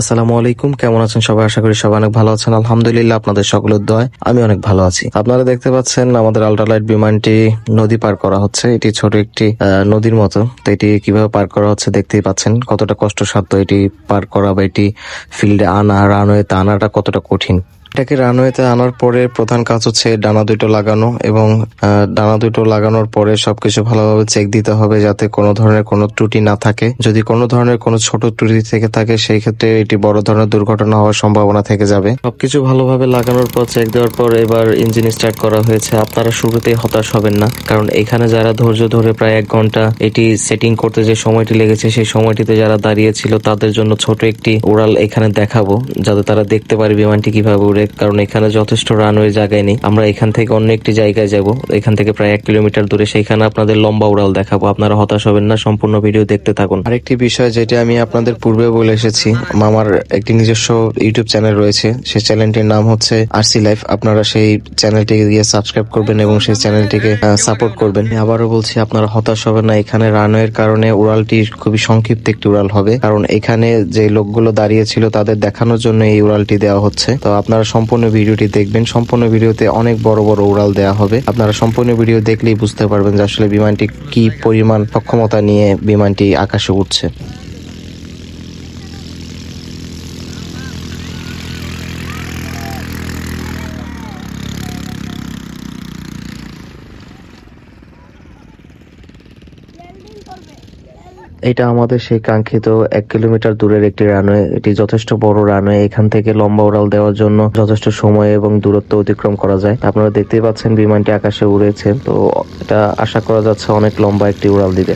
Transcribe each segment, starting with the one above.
আসসালামু আলাইকুম, কেমন আছেন সবাই? আশা করি সবাই অনেক ভালো আছেন। আলহামদুলিল্লাহ, আপনাদের সকলের দয়, আমি অনেক ভালো আছি। আপনারা দেখতে পাচ্ছেন, আমাদের আল্ট্রালাইট বিমানটি নদী পার করা হচ্ছে। এটি ছোট একটি নদীর মতো। তো এটি কীভাবে পার করা হচ্ছে দেখতেই পাচ্ছেন। কতটা কষ্টসাধ্য এটি পার করা বা এটি ফিল্ডে আনা রানওয়ে রানওয়েতে আনাটা কতটা কঠিন। এটাকে রানওয়েতে আনার পরে প্রধান কাজ হচ্ছে ডানা দুটো লাগানো এবং ডানা দুটো লাগানোর পরে সবকিছু ভালোভাবে চেক দিতে হবে যাতে কোনো ধরনের কোনো ত্রুটি না থাকে। যদি কোনো ধরনের কোনো ছোট ত্রুটি থেকে থাকে, সেই ক্ষেত্রে এটি বড় ধরনের দুর্ঘটনা হওয়ার সম্ভাবনা থেকে যাবে। সবকিছু ভালোভাবে লাগানোর পর চেক দেওয়ার পর এবার ইঞ্জিন স্টার্ট করা হয়েছে। আপনারা শুরুতেই হতাশ হবেন না, কারণ এখানে যারা ধৈর্য ধরে প্রায় এক ঘণ্টা এটি সেটিং করতে যে সময়টি লেগেছে, সেই সময়টিতে যারা দাঁড়িয়ে ছিল, তাদের জন্য ছোট একটি উড়াল এখানে দেখাবো, যাতে তারা দেখতে পারে বিমানটি কীভাবে উড়ে কারণ এখানে যথেষ্ট রানওয়ে জায়গায় নেই। আমরা এখান থেকে অন্য একটি জায়গায় যাব। এখান থেকে প্রায় এক কিলোমিটার দূরে সেইখানে আপনাদের লম্বা উড়াল দেখাবো। আপনারা হতাশ হবেন না, সম্পূর্ণ ভিডিও দেখতে থাকুন। আরেকটি বিষয় যেটা আমি আপনাদের পূর্বে বলে এসেছি আমার একটি নিজস্ব ইউটিউব চ্যানেল রয়েছে। সেই চ্যানেলটির নাম হচ্ছে আরসি লাইফ আপনারা সেই চ্যানেলটিকে গিয়ে সাবস্ক্রাইব করবেন এবং সেই চ্যানেলটিকে সাপোর্ট করবেন। আবারও বলছি, আপনারা হতাশ হবেন না। এখানে রানওয়ের কারণে উড়ালটি খুবই সংক্ষিপ্ত একটি উড়াল হবে। কারণ এখানে যে লোকগুলো দাঁড়িয়ে ছিল, তাদের দেখানোর জন্য এই উড়ালটি দেওয়া হচ্ছে। তো আপনারা সম্পূর্ণ ভিডিওটি দেখবেন। সম্পূর্ণ ভিডিওতে অনেক বড় বড় উড়াল দেওয়া হবে। আপনারা সম্পূর্ণ ভিডিও দেখলেই বুঝতে পারবেন যে আসলে বিমানটি কি পরিমাণ সক্ষমতা নিয়ে বিমানটি আকাশে উঠছে এটা আমাদের সেই কাঙ্ক্ষিত এক কিলোমিটার দূরের একটি রানওয়ে এটি যথেষ্ট বড় রানওয়ে এখান থেকে লম্বা উড়াল দেওয়ার জন্য যথেষ্ট সময় এবং দূরত্ব অতিক্রম করা যায়। আপনারা দেখতেই পাচ্ছেন, বিমানটি আকাশে উড়েছে, তো এটা আশা করা যাচ্ছে অনেক লম্বা একটি উড়াল দিবে।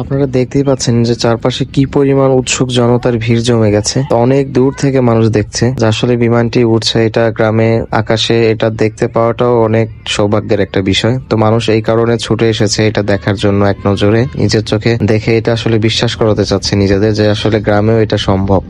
আপনারা দেখতেই পাচ্ছেন যে চারপাশে কি পরিমাণ উৎসুক জনতার ভিড় জমে গেছে। অনেক দূর থেকে মানুষ দেখছে, যে আসলে বিমানটি উঠছে এটা গ্রামে, আকাশে, এটা দেখতে পাওয়াটাও অনেক সৌভাগ্যের একটা বিষয়। তো মানুষ এই কারণে ছুটে এসেছে এটা দেখার জন্য এক নজরে। নিজের চোখে দেখে এটা আসলে বিশ্বাস করাতে চাচ্ছে নিজেদের যে আসলে গ্রামেও এটা সম্ভব।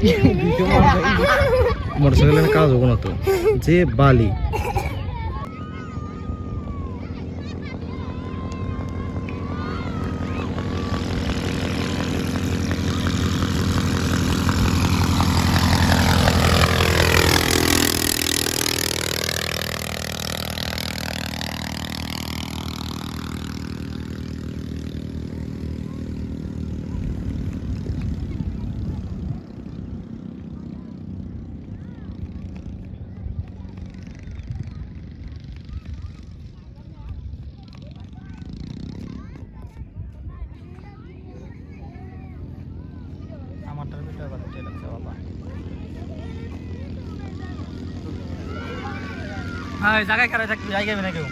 মোটরসাইকেলের কাজ হব না তো। যে বালি। হ্যাঁ জায়গায় খারাপ থাকবে জায়গায় না কেউ